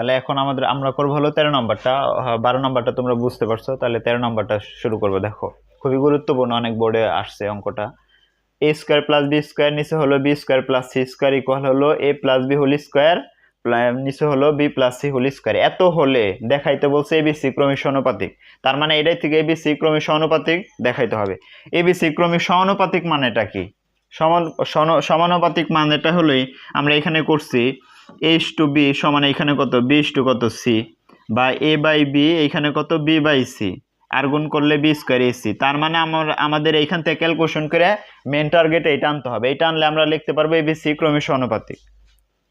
তাহলে এখন আমাদের, আমরা করব হলো তেরো নম্বরটা বারো নম্বরটা তোমরা বুঝতে পারছ, তাহলে তেরো নম্বরটা শুরু করব, দেখো। খুবই গুরুত্বপূর্ণ, অনেক বোর্ডে আসছে অঙ্কটা। A square plus B square নিচে হলো B square plus C square equal হলো A plus B whole square নিচে হলো B plus C whole square এত হলে দেখাইতে বলছে এ এবিসি ক্রমিক সমানুপাতিক তার মানে এটাই থেকে এ এবিসি ক্রমিক সমানুপাতিক দেখাইতে হবে। এ এবিসি ক্রমিক সমানুপাতিক মানেটা কি? সমান সমানুপাতিক মানেটা হলোই আমরা এখানে করছি এইচ টু বি সমান এখানে কত? বি টু কত? সি। বা এ বাই বি এখানে কত? B by C. আর গুণ করলে বি স্কোয়ার এসি তার মানে আমার, আমাদের এইখান থেকে ক্যালকুলেশন করে মেন টার্গেট এইটা আনতে হবে। এইটা আনলে আমরা লিখতে পারব এবিসি ক্রমিক সমানুপাতিক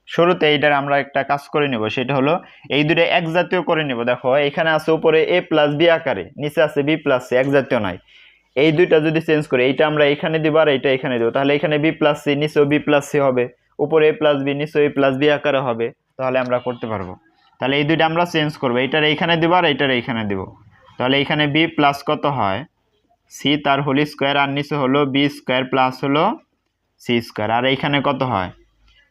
শুরুতে এইটার আমরা একটা কাজ করে নেব। সেটা হলো এই দুটো এক জাতীয় করে নেব। দেখো, এখানে আছে উপরে এ প্লাস বি আকারে, নিচে আছে বি প্লাস সি। এক জাতীয় নয়। এই দুইটা যদি চেঞ্জ করি, এইটা আমরা এখানে দিব আর এইটা এখানে দেবো। তাহলে এখানে বি প্লাস সি, নিচেও বি প্লাস সি হবে। উপরে এ প্লাস বি নিচে এ প্লাস বি আকারে হবে, তাহলে আমরা করতে পারব। তাহলে এই দুইটা আমরা চেঞ্জ করব। এইটার এইখানে দিব আর এইটার এইখানে দিব। তাহলে এখানে বি প্লাস কত হয়? সি তার হোল স্কোয়ার আর নিচে হলো বি স্কোয়ার প্লাস হলো সি স্কোয়ার আর এইখানে কত হয়?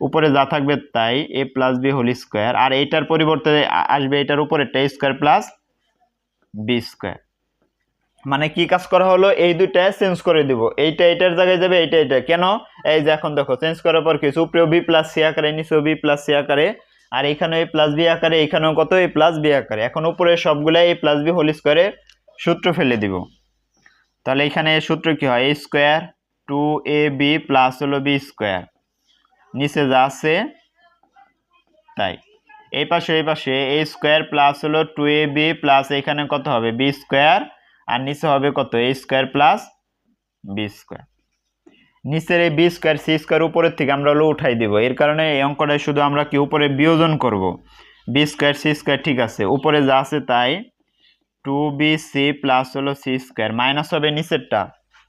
উপরে যা থাকবে তাই A plus B whole square আর এইটার পরিবর্তে আসবে এটার উপরে टे স্কোয়ার প্লাস বি স্কোয়ার মানে কি কাজ করা হলো? এই দুইটা চেঞ্জ করে দিব। এইটা এটার জায়গায় যাবে, এইটা এটা। কেন? এই যে এখন দেখো চেঞ্জ করার পর কিছু উপরেও বি প্লাস সি আকারে নিচেও বি প্লাস সি আকারে, আর এখানে এ প্লাস বি আকারে, এখানেও কত? এই প্লাস বি আকারে। এখন উপরে সবগুলা এই প্লাস বি হোল স্কোয়ারে সূত্র ফেলে দিব। তাহলে এখানে সূত্র কি হয়? A square two A B plus হলো বি স্কোয়ার নিচে যা আছে, তাই। এই পাশে এই পাশে এ স্কোয়ার প্লাস হলো টু এ বি প্লাস এখানে কত হবে? বি স্কোয়ার আর নিচে হবে কত? A square plus B square নিচের এই বি স্কোয়ার সি স্কোয়ার উপরের থেকে আমরা হলো উঠাই দিব। এর কারণে এই অঙ্কটায় শুধু আমরা কি উপরে বিয়োজন করব? বি স্কোয়ার সি স্কোয়ার ঠিক আছে। উপরে যা আছে তাই টু বি সি প্লাস হলো সি স্কোয়ার মাইনাস হবে নিচেরটা।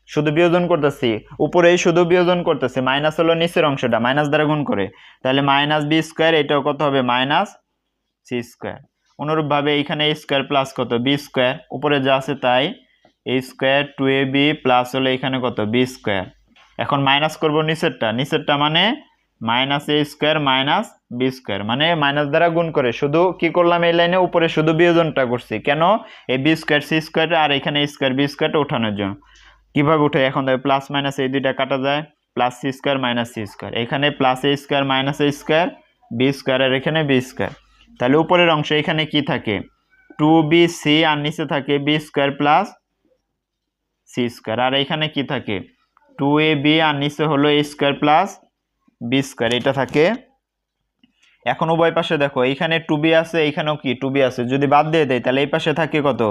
শুধু বিয়োজন করতেছি। উপরেই শুধু বিয়োজন করতেছি। মাইনাস হলো নিচের অংশটা। মাইনাস দ্বারা গুণ করে। তাহলে মাইনাস বি স্কোয়ার এটাও কত হবে? মাইনাস সি স্কোয়ার অনুরূপভাবে এইখানে স্কোয়ার প্লাস কত? বি স্কোয়ার উপরে যা আছে তাই A square two A B plus হলো এখানে কত? বি স্কোয়ার এখন মাইনাস করব নিচেরটা। নিচেরটা মানে minus A square minus B square মানে মাইনাস দ্বারা গুণ করে। শুধু কি করলাম এই লাইনে উপরে শুধু বিয়োজনটা করছি। কেন? এই বি স্কোয়ার সি স্কোয়ার আর এখানে স্কোয়ার বি স্কোয়ারটা ওঠানোর জন্য। কীভাবে উঠে? এখন দেখো প্লাস মাইনাস এই দুইটা কাটা যায়। Plus C square minus C square এখানে plus A square minus A square B square আর এখানে বি স্কোয়ার তাহলে উপরের অংশ এখানে কি থাকে? টু বি সি আর নিচে থাকে B square plus C square আর এখানে কি থাকে? টু এ বি আর নিচে হলো A square plus B square এটা থাকে। এখন উভয় পাশে দেখো এইখানে টু বি আছে এইখানেও কি টু বি আছে? যদি বাদ দিয়ে দেয় তাহলে এই পাশে থাকে কত?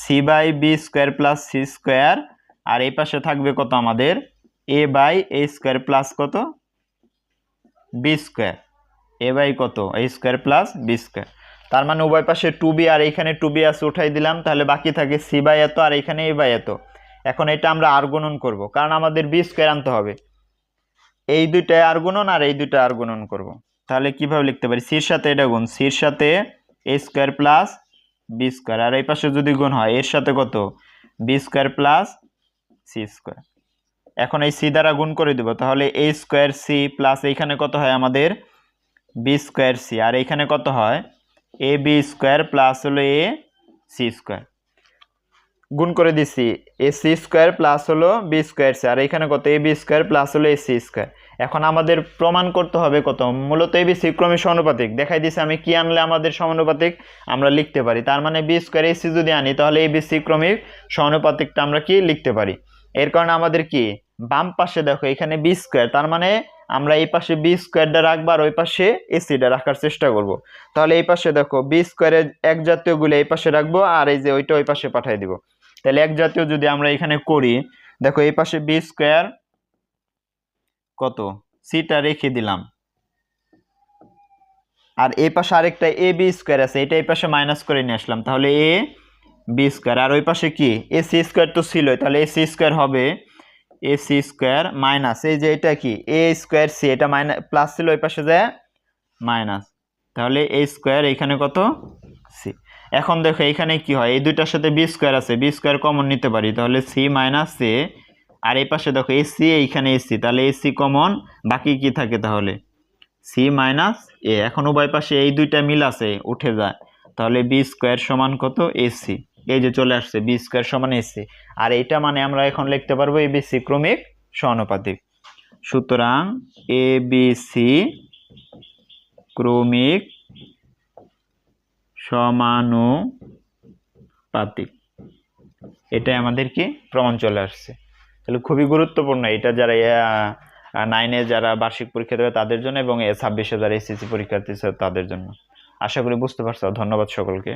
C by B square plus C square আর এই পাশে থাকবে কত আমাদের? A by A square plus কত? বি স্কোয়ার এ বাই কত? A square plus B square তার মানে উভয় পাশে টু বি আর এইখানে টু বি আছে, উঠাই দিলাম, তাহলে বাকি থাকে সি বাই এত আর এখানে এ বাই এত। এখন এটা আমরা আর গুণন করব, কারণ আমাদের বি স্কোয়ার আনতে হবে। এই দুইটায় আর গুণন আর এই দুইটা আর গুণন করব। তাহলে কীভাবে লিখতে পারি? সির সাথে এটা গুণ সির সাথে A square plus B square আর এই পাশে যদি গুণ হয় এর সাথে কত? B square plus C square এখন এই সি দ্বারা গুণ করে দেব, তাহলে এ স্কোয়ার সি প্লাস এইখানে কত হয় আমাদের? বি স্কোয়ার সি আর এইখানে কত হয়? এ বি স্কোয়ার প্লাস হলো এ সি স্কোয়ার গুণ করে দিছি এ সি স্কোয়ার প্লাস হলো বি স্কোয়ার সি আর এখানে কত? এ বি স্কোয়ার প্লাস হলো এ সি স্কোয়ার এখন আমাদের প্রমাণ করতে হবে কত? মূলত এ বি সি ক্রমে সমানুপাতিক। দেখাই দিছি আমি কি আনলে আমাদের সমানুপাতিক, আমরা লিখতে পারি। তার মানে বি স্কোয়ার এ সি যদি আনি, তাহলে এ বি সি ক্রমিক সমানুপাতিকটা আমরা কি লিখতে পারি? এর কারণে আমাদের কি? বাম পাশে দেখো, এখানে বি স্কোয়ার তার মানে আমরা এই পাশে বি স্কোয়ারটা রাখব আর ওই পাশে এসিটা রাখার চেষ্টা করব। তাহলে এই পাশে দেখো বি স্কোয়ারের এক জাতীয়গুলো এই পাশে রাখব আর এই যে ওইটা ওই পাশে পাঠিয়ে দিব। তাহলে এক জাতীয় যদি আমরা এখানে করি, দেখো এই পাশে বি স্কোয়ার কত? সিটা রেখে দিলাম। আর এই পাশে আরেকটা এ বি স্কোয়ার আছে, এটা এই পাশে মাইনাস করে নিয়ে আসলাম। তাহলে এ বি স্কোয়ার আর ওই পাশে কি? এ সি স্কোয়ার তো ছিল তাহলে এ সি স্কোয়ার হবে এ সি স্কোয়ার মাইনাস, এই যে এটা কি? এ স্কোয়ার সি, এটা মাইনাস প্লাস ছিল ওই পাশে যায় মাইনাস। তাহলে এ স্কোয়ার এখানে কত? সি। এখন দেখো এখানে কি হয়? এই দুইটার সাথে বি স্কোয়ার আছে, বি স্কোয়ার কমন নিতে পারি। তাহলে সি মাইনাস এ, আর এই পাশে দেখো এসি এইখানে এসি তাহলে এসি কমন বাকি কি থাকে তাহলে? C minus A. এখন উভয় পাশে এই দুইটা মিল আছে, উঠে যায়। তাহলে বি স্কোয়ার সমান কত? এসি এই যে চলে আসছে বি স্কোয়ার সমান এসি আর এইটা মানে আমরা এখন লিখতে পারব এ বি সি ক্রমিক সমানুপাতিক সুতরাং এ বি সি ক্রমিক সমানুপাতিক। এটাই আমাদের কি প্রমাণ চলে আসছে। তাহলে খুবই গুরুত্বপূর্ণ এটা যারা নাইনে যারা বার্ষিক পরীক্ষা দেবে তাদের জন্য এবং এ ছাব্বিশে যারা এসএসসি পরীক্ষার্থী তাদের জন্য। আশা করি বুঝতে পারছ। ধন্যবাদ সকলকে।